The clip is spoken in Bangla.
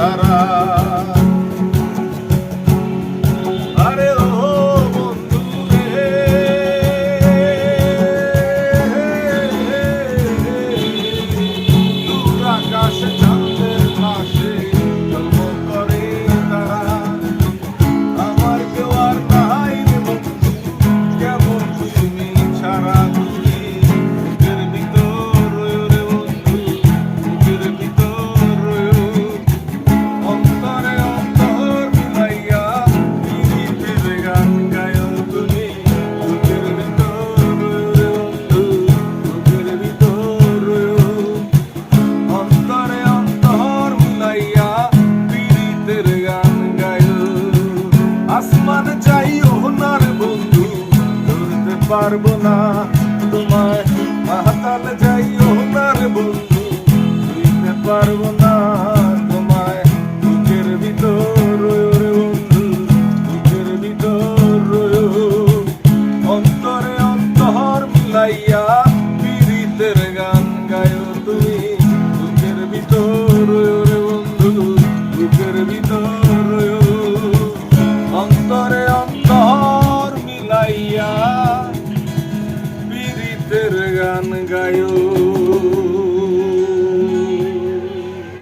সারা পারব না। তোমায় মাহাতাল যাই ওনার বন্ধু দিতে পারব না। তোমায় বুকের ভিতর রে বন্ধু, বুকের ভিতর অন্তরে অন্তর মিলাইয়া পিড়িতের গান। திருகானுகாயோ